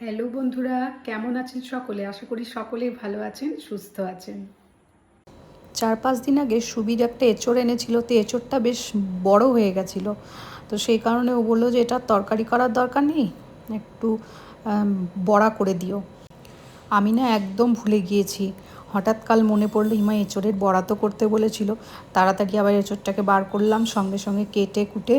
Hello বন্ধুরা, কেমন আছেন সকলে? আশা করি সকলেই ভালো আছেন, সুস্থ আছেন। চার পাঁচ দিন আগে সুবির একটা এঁচড় এনেছিল, তো এঁচড়টা বেশ বড় হয়ে গেছিল। তো সেই কারণে ও বলল যে, এটা তরকারি করার দরকার নেই? একটু বড়া করে দিও। আমি না একদম ভুলে গিয়েছি। হঠাৎ কাল মনে পড়ল হিমা এঁচড়ের বড়া তো করতে বলেছিল। তাড়াতাড়ি আবার এঁচড়টাকে বার করলাম, সঙ্গে সঙ্গে কেটে কুটে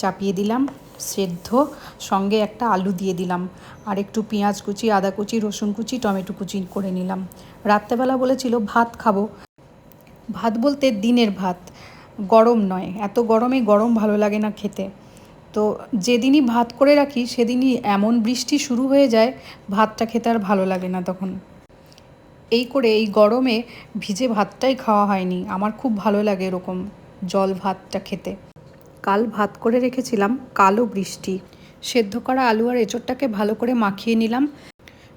চাপিয়ে দিলাম। সেদ্ধ, সঙ্গে একটা আলু দিয়ে দিলাম। আর একটু পেঁয়াজ কুচি, আদা কুচি, রসুন কুচি, টমেটো কুচি করে নিলাম। রাত্রেবেলা বলেছিল, ভাত খাব। ভাত বলতে দিনের ভাত, গরম নয়। এত গরমে গরম ভালো লাগে না খেতে। তো যেদিনই ভাত করে রাখি, সেদিনই এমন বৃষ্টি শুরু হয়ে যায়, ভাতটা খেতে আর ভালো লাগে না তখন। এই করে এই গরমে ভিজে ভাতটাই খাওয়া হয়নি। আমার খুব ভালো লাগে এরকম জল ভাতটা খেতে। কাল ভাত করে রেখেছিলাম, কালো বৃষ্টি। সেদ্ধ করা আলু আর এঁচড়টাকে ভালো করে মাখিয়ে নিলাম।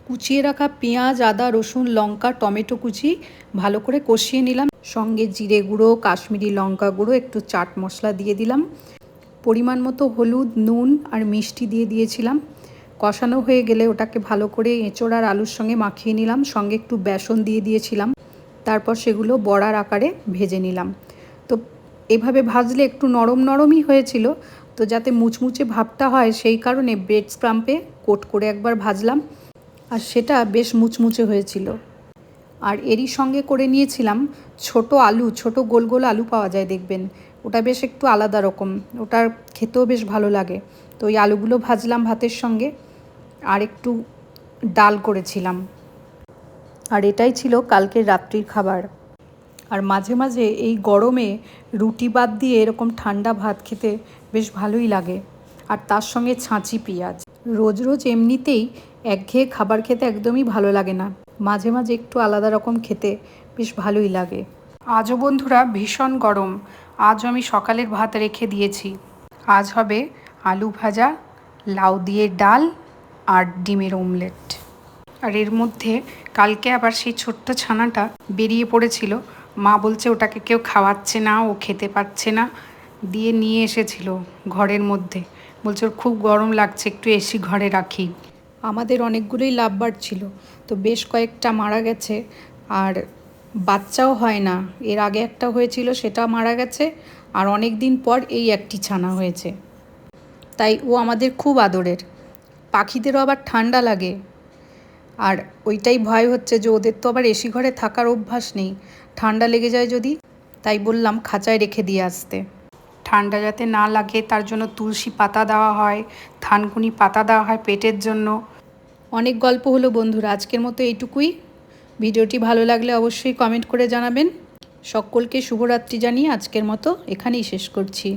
কুচিয়ে রাখা পেঁয়াজ, আদা, রসুন, লঙ্কা, টমেটো কুচি ভালো করে কষিয়ে নিলাম। সঙ্গে জিরে গুঁড়ো, কাশ্মীরি লঙ্কা গুঁড়ো, একটু চাট মশলা দিয়ে দিলাম। পরিমাণ মতো হলুদ, নুন আর মিষ্টি দিয়ে দিয়েছিলাম। কষানো হয়ে গেলে ওটাকে ভালো করে এঁচড় আর আলুর সঙ্গে মাখিয়ে নিলাম। সঙ্গে একটু বেসন দিয়ে দিয়েছিলাম। তারপর সেগুলো বড়ার আকারে ভেজে নিলাম। তো এভাবে ভাজলে একটু নরম নরমই হয়েছিল। তো যাতে মুচমুচে ভাবটা হয়, সেই কারণে ব্রেড স্ক্রাম্পে কোট করে একবার ভাজলাম। আর সেটা বেশ মুচমুচে হয়েছিল। আর এরই সঙ্গে করে নিয়েছিলাম ছোট আলু, ছোট গোল গোল আলু পাওয়া যায় দেখবেন। ওটা বেশ একটু আলাদা রকম। ওটার খেতেও বেশ ভালো লাগে। তো ওই আলুগুলো ভাজলাম ভাতের সঙ্গে। আর একটু ডাল করেছিলাম। আর এটাই ছিল কালকের রাত্রির খাবার। আর মাঝে মাঝে এই গরমে রুটি বাদ দিয়ে এরকম ঠান্ডা ভাত খেতে বেশ ভালোই লাগে। আর তার সঙ্গে ছাঁচি পেঁয়াজ। রোজ রোজ এমনিতেই একঘেয়ে খাবার খেতে একদমই ভালো লাগে না। মাঝে মাঝে একটু আলাদা রকম খেতে বেশ ভালোই লাগে। আজও বন্ধুরা ভীষণ গরম। আজ আমি সকালের ভাত রেখে দিয়েছি। আজ হবে আলু ভাজা, লাউ দিয়ে ডাল আর ডিমের অমলেট। আর এর মধ্যে কালকে আবার সেই ছোট্ট ছানাটা বেরিয়ে পড়েছিল। মা বলছে, ওটাকে কেউ খাওয়াচ্ছে না, ও খেতে পারছে না। দিয়ে নিয়ে এসেছিল ঘরের মধ্যে। বলছে, ওর খুব গরম লাগছে, একটু এসি ঘরে রাখি। আমাদের অনেকগুলোই লাভবার ছিল। তো বেশ কয়েকটা মারা গেছে, আর বাচ্চাও হয় না। এর আগে একটা হয়েছিল, সেটা মারা গেছে, আর অনেক দিন পর এই একটি ছানা হয়েছে। তাই ও আমাদের খুব আদরের। পাখিদেরও আবার ঠান্ডা লাগে। আর ওইটাই ভয় হচ্ছে যে ওদের তো আবার এসি ঘরে থাকার অভ্যাস নেই। ঠান্ডা লেগে যায় যদি? তাই বললাম খাঁচায় রেখে দিয়ে আসতে। ঠান্ডা যাতে না লাগে, তার জন্য তুলসী পাতা দেওয়া হয়, থানকুনি পাতা দেওয়া হয় পেটের জন্য। অনেক গল্প হলো বন্ধুরা, আজকের মতো এইটুকুই। ভিডিওটি ভালো লাগলে অবশ্যই কমেন্ট করে জানাবেন। সকলকে শুভরাত্রি জানিয়ে আজকের মতো এখানেই শেষ করছি।